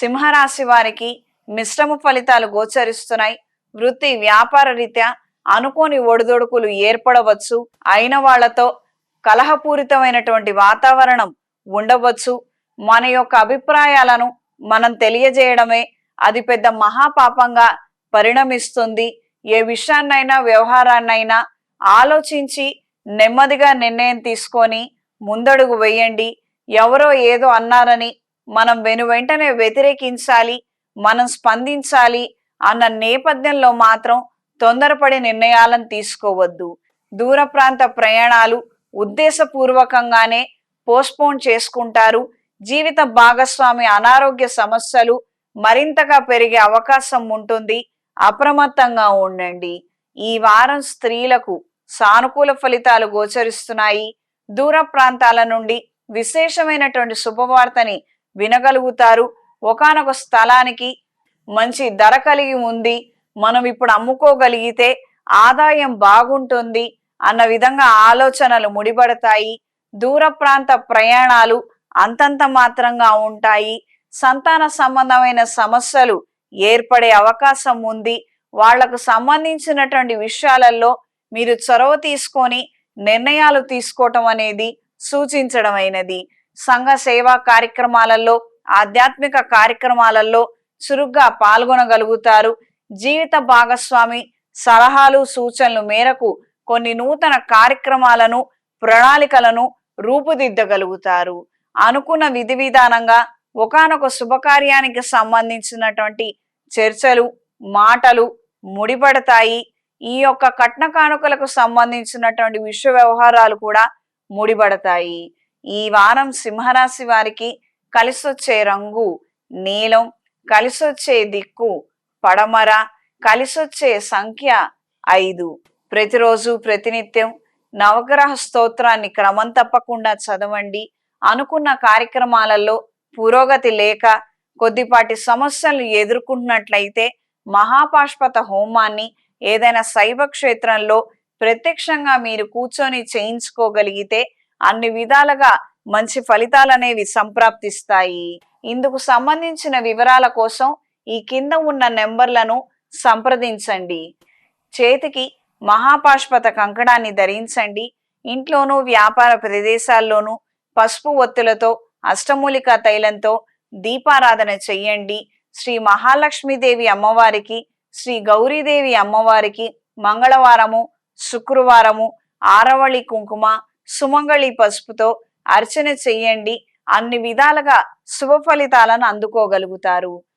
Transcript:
సింహరాశి వారికి మిశ్రమ ఫలితాలు గోచరిస్తున్నాయి. వృత్తి వ్యాపార రీత్యా అనుకోని ఒడిదొడుకులు ఏర్పడవచ్చు. అయిన వాళ్ళతో కలహపూరితమైనటువంటి వాతావరణం ఉండవచ్చు. మన యొక్క అభిప్రాయాలను మనం తెలియజేయడమే అది పెద్ద మహాపాపంగా పరిణమిస్తుంది. ఏ విషయాన్నైనా వ్యవహారాన్నైనా ఆలోచించి నెమ్మదిగా నిర్ణయం తీసుకొని ముందడుగు వేయండి. ఎవరో ఏదో అన్నారని మనం వెను వెంటనే వ్యతిరేకించాలి మనం స్పందించాలి అన్న నేపథ్యంలో మాత్రం తొందరపడి నిర్ణయాలను తీసుకోవద్దు. దూర ప్రాంత ప్రయాణాలు ఉద్దేశపూర్వకంగానే పోస్ట్పోన్ చేసుకుంటారు. జీవిత భాగస్వామి అనారోగ్య సమస్యలు మరింతగా పెరిగే అవకాశం ఉంటుంది. అప్రమత్తంగా ఉండండి. ఈ వారం స్త్రీలకు సానుకూల ఫలితాలు గోచరిస్తున్నాయి. దూర ప్రాంతాల నుండి విశేషమైనటువంటి శుభవార్తని వినగలుగుతారు. ఒకానొక స్థలానికి మంచి ధర కలిగి ఉంది. మనం ఇప్పుడు అమ్ముకోగలిగితే ఆదాయం బాగుంటుంది అన్న విధంగా ఆలోచనలు ముడిపడతాయి. దూర ప్రాంత ప్రయాణాలు అంతంత మాత్రంగా ఉంటాయి. సంతాన సంబంధమైన సమస్యలు ఏర్పడే అవకాశం ఉంది. వాళ్ళకు సంబంధించినటువంటి విషయాలలో మీరు చొరవ తీసుకొని నిర్ణయాలు తీసుకోవటం అనేది సూచించడమైనది. సంఘ సేవా కార్యక్రమాలలో ఆధ్యాత్మిక కార్యక్రమాలలో చురుగ్గా పాల్గొనగలుగుతారు. జీవిత భాగస్వామి సలహాలు సూచనలు మేరకు కొన్ని నూతన కార్యక్రమాలను ప్రణాళికలను రూపుదిద్దగలుగుతారు. అనుకున్న విధి విధానంగా ఒకనొక శుభకార్యానికి సంబంధించినటువంటి చర్చలు మాటలు ముడిపడతాయి. ఈ యొక్క కట్న కానుకలకు సంబంధించినటువంటి విశ్వ వ్యవహారాలు కూడా ముడిపడతాయి. ఈ వారం సింహరాశి వారికి కలిసొచ్చే రంగు నీలం కలిసొచ్చే దిక్కు పడమర కలిసొచ్చే సంఖ్య ఐదు. ప్రతిరోజు ప్రతినిత్యం నవగ్రహ స్తోత్రాన్ని క్రమం తప్పకుండా చదవండి. అనుకున్న కార్యక్రమాలలో పురోగతి లేక కొద్దిపాటి సమస్యలు ఎదుర్కొంటున్నట్లయితే మహాపాష్పత హోమాన్ని ఏదైనా శైవ క్షేత్రంలో ప్రత్యక్షంగా మీరు కూర్చొని చేయించుకోగలిగితే అన్ని విధాలుగా మంచి ఫలితాలు అనేవి సంప్రాప్తిస్తాయి. ఇందుకు సంబంధించిన వివరాల కోసం ఈ కింద ఉన్న నెంబర్లను సంప్రదించండి. చేతికి మహాపాష్పత కంకణాన్ని ధరించండి. ఇంట్లోనూ వ్యాపార ప్రదేశాల్లోనూ పసుపు ఒత్తులతో అష్టమూలికా తైలంతో దీపారాధన చెయ్యండి. శ్రీ మహాలక్ష్మీదేవి అమ్మవారికి శ్రీ గౌరీదేవి అమ్మవారికి మంగళవారము శుక్రవారము ఆరవళి కుంకుమ సుమంగళి పసుపుతో అర్చన చెయ్యండి. అన్ని విధాలుగా శుభ ఫలితాలను అందుకోగలుగుతారు.